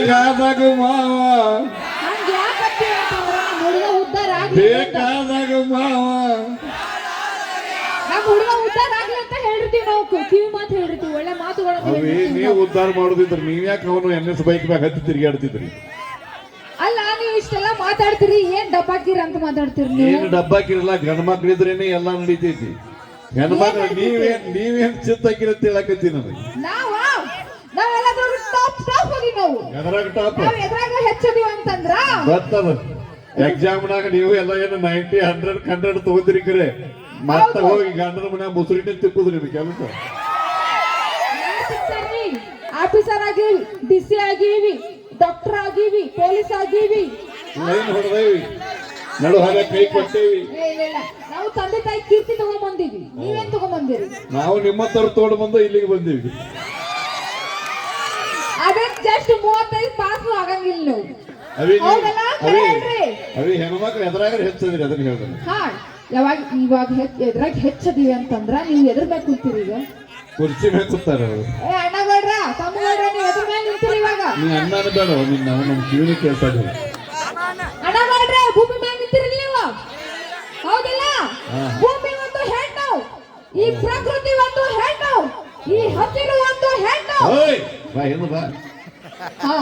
ಬೇಕಾದಾಗ ಮಾವ. ಬೇಕಾದಾಗ ಮಾವ. ನಾವು. ಅವಿ ನೀವು ನಾವು. ಉದ್ಧಾರ ಮಾಡುದಿದ್ರ ನೀವ್ಯಾಕೆ ಅವನು ಎನ್ ಎಸ್ ಬೈಕ್ ಮ್ಯಾಗ ಹತ್ತಿ ತಿರುಗಾಡ್ತಿದ್ರಿ ಅಲ್ಲ ನೀವು ಇಷ್ಟೆಲ್ಲ ಮಾತಾಡ್ತೀರಿ ಏನ್ ಡಬ್ಬಾಕಿರ ಅಂತ ಮಾತಾಡ್ತೀರಿ ನೀವು? ಏನು ಡಬ್ಬಾಕಿರಲ್ಲ ಗಂಡ ಮಕ್ಳಿದ್ರೇನೆ ಎಲ್ಲಾ ನಡೀತೈತಿ. ಹೆಣ್ಮಕ್ಳು ನೀವೇನ್ ನೀವೇನ್ ಚಿತ್ತ ಹಾಕಿರತ್ ಹೇಳಕತ್ತಿ ನನಗೆ? ನಾವ ಟಾಪ್ ಹೋಗಿ ನಾವು. ಎದ್ರಾಗ ಟಾಪ್? ನಾವು ಎದ್ರಾಗ ಹೆಚ್ಚದಿವ ಅಂತಂದ್ರ? ಗೊತ್ತದ. ಎಕ್ಸಾಮ್ನಾಗ ನೀವು ಎಲ್ಲ ಏನು ನೈಂಟಿ ಹಂಡ್ರೆಡ್ ಹಂಡ್ರೆಡ್ ತಗೋತೀರಿ ಕರೆ. ಮತ್ತ ಹೋಗಿ ಗಂಡನ ಮನ್ಯಾಗ ಮುಸುರಿನ ತಿಕ್ಕುದ್ರಿ ನಿಮ್ ಕೆಲಸ. ಆಫೀಸರ್ ಆಗೀವಿ ಡಿ ಸಿ ಆಗೀವಿ ಡಾಕ್ಟರ್ ಆಗೀವಿ ಪೊಲೀಸ್ ಆಗೀವಿ. ಲೈನ್ ಹೊಡೆದೇವಿ. ನಡು ಹಾಗೆ ಕೈ ಕೊಟ್ಟೇವಿ. ನಾವು ತಂದೆ ತಾಯಿ ಕೀರ್ತಿ ತಗೊಂಬಂದಿವಿ. ನೀವೇನ್ ತಗೊಂಬಂದಿರಿ? ನಾವು ನಿಮ್ಮ ತರ ತೋಡ್ ಬಂದು ಇಲ್ಲಿಗೆ ಬಂದೀವಿ. ಅದೇ ಜಸ್ಟ್ ಮೂವತ್ತೈದು ಪಾಸ್ ಆಗಂಗಿಲ್ಲ ನೀವು. ಹೌದಲ್ಲ? ಅವಿ ಹೇಳ್ರಿ. ಅವಿ ಹೆಣ್ಮಕ್ಳು ಎದ್ರಾಗ ಹೆಚ್ಚದಿರಿ ಅದನ್ನ ಹೇಳ್ದೆ ಹಾ ಯಾವಾಗ ಇವಾಗ ಎದ್ರಾಗ ಹೆಚ್ಚದಿವಿ ಅಂತಂದ್ರ ನೀವು ಎದ್ರ ಮ್ಯಾಗ ಕುಂತೀರಿ ಈಗ? ಕುರ್ಚಿ ಮ್ಯಾಗ ಕೂತಾರ ಅವ್ರು. ಏ ಅಣ್ಣಗೌಡ್ರ ತಮ್ಮಗೌಡ್ರ ನೀವು ಎದ್ರ ಮ್ಯಾಗ ನಿಂತೀರಿ ಇವಾಗ? ನೀ ಅಣ್ಣನ ಬೇಡ ನಿನ್ನ ನಮ್ಮ ಕೇಳ್ತಾ ಇದ್ದೀವಿ ಅಣ್ಣಗೌಡ್ರ ಭೂಮಿ ಮ್ಯಾಗ ನಿಂತೀರಿ ನೀವು? ಹೌದಿಲ್ಲ. ಭೂಮಿ ಒಂದು ಹೆಣ್ಣು ಈ ಪ್ರಕೃತಿ ಒಂದು ಹೆಣ್ಣು ಈ ಹಸಿರು ಒಂದು ಹೆಣ್ಣು. ಬಾ ಹೆಣ್ಣು ಬಾ. ಹಾ.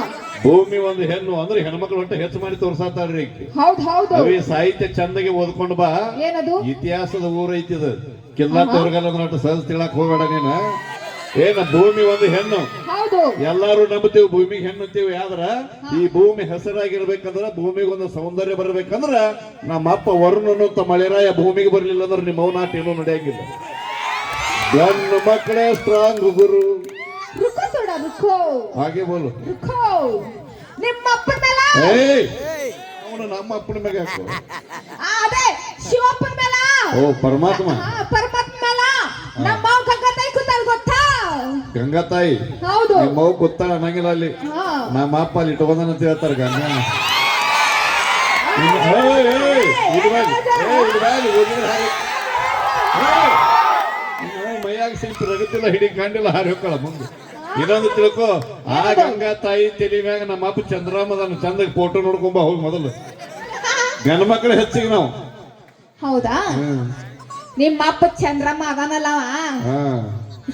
ಭೂಮಿ ಒಂದು ಹೆಣ್ಣು ಅಂದ್ರೆ ಹೆಣ್ಮಕ್ಳು ಒಟ್ಟು ಹೆಚ್ಚು ಮಾಡಿ ತೋರ್ಸಾತಾಳ್ರಿ ಈಕಿ. ಹೌದ್ ಹೌದು. ಅವಿ ಸಾಹಿತ್ಯ ಚಂದಗೆ ಓದ್ಕೊಂಡು ಬಾ. ಏನದು? ಇತಿಹಾಸದ ಊರ ಐತಿದ ಕಿಲ್ಲಾ ತೋರ್ಗಲ್ಲ ಅಂದ್ರೆ ಸಹಜ ತಿಳಕ್ ಹೋಗಬೇಡ ನೀನ. ಏನ ಭೂಮಿ ಒಂದು ಹೆಣ್ಣು. ಹೌದು. ಎಲ್ಲಾರು ನಂಬುತ್ತೀವಿ ಭೂಮಿಗೆ ಹೆಣ್ಣು ಅಂತೀವಿ. ಆದ್ರ ಈ ಭೂಮಿ ಹೆಸರಾಗಿರ್ಬೇಕಂದ್ರ ಭೂಮಿಗೆ ಒಂದು ಸೌಂದರ್ಯ ಬರ್ಬೇಕಂದ್ರ ನಮ್ಮ ಅಪ್ಪ ವರುಣನು ತಮ್ಮ ಮಳೆರಾಯ ಭೂಮಿಗೆ ಬರ್ಲಿಲ್ಲ ಅಂದ್ರೆ ನಿಮ್ಮ ಮೌನಾಟ ಏನೂ ನಡೆಯಂಗಿಲ್ಲ. ಗಂಡು ಮಕ್ಕಳೇ ಸ್ಟ್ರಾಂಗ್ ಗುರು. ಹಾಗೆ ಬೋಲು. ರುಕೋ ನಿಮ್ಮ ಅಪ್ಪನ ಮೇಲ ಏಯ್. ಅವನು ನಮ್ಮ ಅಪ್ಪನ ಮ್ಯಾಗ ಹಾಕು. ಆ, ಅದೇ ಶಿವಪ್ಪನ ಮೇಲ ಓ ಪರಮಾತ್ಮ. ಹಾ, ಪರಮಾತ್ಮ ಮೇಲ ನಮ್ಮ ಮಾವ ಗಂಗತಾಯಿ ಕೂತಾಳ ಗೊತ್ತಾ? ಗಂಗಾ ತಾಯಿ. ಹೌದು. ನಿಮ್ಮ ಗೊತ್ತಾಳ ಕೂತಾಳ ಅನ್ನಂಗಿಲ್ಲ ಅಲ್ಲಿ. ನಮ್ಮ ಅಪ್ಪ ಅಲ್ಲಿ ಇಟ್ಕೊಂಡನ ಅಂತ ಹೇಳ್ತಾರೆ ಗಂಗ. ಮೈಯಾಗ ಸಿಂಪಿ ರಗತಿಲ್ಲ ಹಿಡಿ ಕಂಡಿಲ್ಲ ಹಾರಿ ಹೋಗ್ಕಳ ಮುಂದೆ. ಇನ್ನೊಂದು ತಿಳ್ಕೊ. ಆ ಗಂಗಾ ತಾಯಿ ತಲೆ ಮ್ಯಾಗ ನಮ್ಮ ಅಪ್ಪ ಚಂದ್ರಾಮದನ ಚಂದ ಫೋಟೋ ನೋಡ್ಕೊಂಬ ಹೋಗಿ ಮೊದಲು. ಗಂಡ ಮಕ್ಕಳು ಹೆಚ್ಚಿಗೆ ನಾವು. ಹೌದಾ? ನಿಮ್ಮ ಅಪ್ಪ ಚಂದ್ರಮ್ಮ ಹಾ.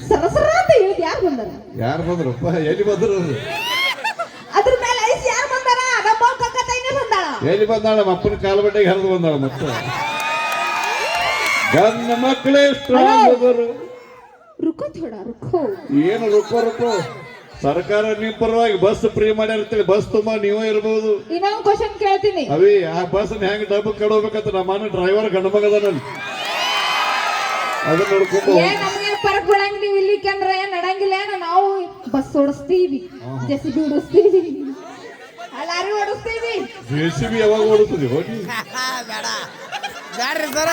ಸರಸರ ಅಂತ ಹೇಳಿದ್ ಯಾರು ಬಂದ್ರು? ಯಾರು ಬಂದ್ರಪ್ಪ? ಎಲ್ಲಿ ಬಂದ್ರು? ಅದ್ರ ಮೇಲೆ ಐಸ್ ಯಾರು ಬಂದಾರ? ನಮ್ಮ ಬಂದಾಳ. ಎಲ್ಲಿ ಬಂದಾಳ? ನಮ್ಮ ಅಪ್ಪನ ಕಾಲು ಬಟ್ಟೆಗೆ ಹರಿದು ಬಂದಾಳ ಮತ್ತೆ. ಗಂಡ ಮಕ್ಕಳೇ ಸ್ಟ್ರಾಂಗ್ ಅದರು ರುಕೋ ಥೋಡ ರುಕೋ. ಏನು ರುಕೋ ರುಕೋ? ಸರ್ಕಾರ ನಿಮ್ ಪರವಾಗಿ ಬಸ್ ಫ್ರೀ ಮಾಡ್ಯಾರತ್ತೇಳಿ ಬಸ್ ತುಂಬಾ ನೀವೇ ಇರ್ಬೋದು. ಇನ್ನೊಂದು ಕ್ವಶನ್ ಕೇಳ್ತೀನಿ. ಅವಿ ಆ ಬಸ್ ಹೆಂಗ್ ಡಬ್ಬ ಕಡೋಬೇಕಂತ ನಮ್ಮ ಮನೆ ಡ್ರೈವರ್ ಗಂಡ ಮಗದನಲ್ಲಿ ಅದನ್ನ ನೋಡ್ಕೊಂಡು ಪರಕ್ ಬೀಳಂಗ್ ನೀವು ಇಲ್ಲಿ ಕಂದ್ರೆ ನಡಂಗಿಲ್ಲ ಏನೋ ನಾವು ಬಸ್ ಓಡಿಸ್ತೀವಿ. ಜೆಸಿಬಿ ಓಡಿಸ್ತೀವಿ. ಲಾರಿ ಓಡಿಸ್ತೀವಿ. ಜೆಸಿಬಿ ಸಿ ಬಿ ಯಾವಾಗ ಓಡಿಸ್ತೀವಿ ಹೋಗಿ. ಬೇಡ. ಬ್ಯಾಡ್ರಿ ಸರ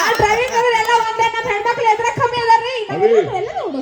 ಎಲ್ಲ ಒಂದೇ ನಮ್ಮ ಹೆಣ್ಮಕ್ಳು ಎದ್ರ ಕಮ್ಮಿ ಅದಾರ್ರಿ ಅವಿ. ಎಲ್ಲ ಓಡಿಸ್ತೀವಿ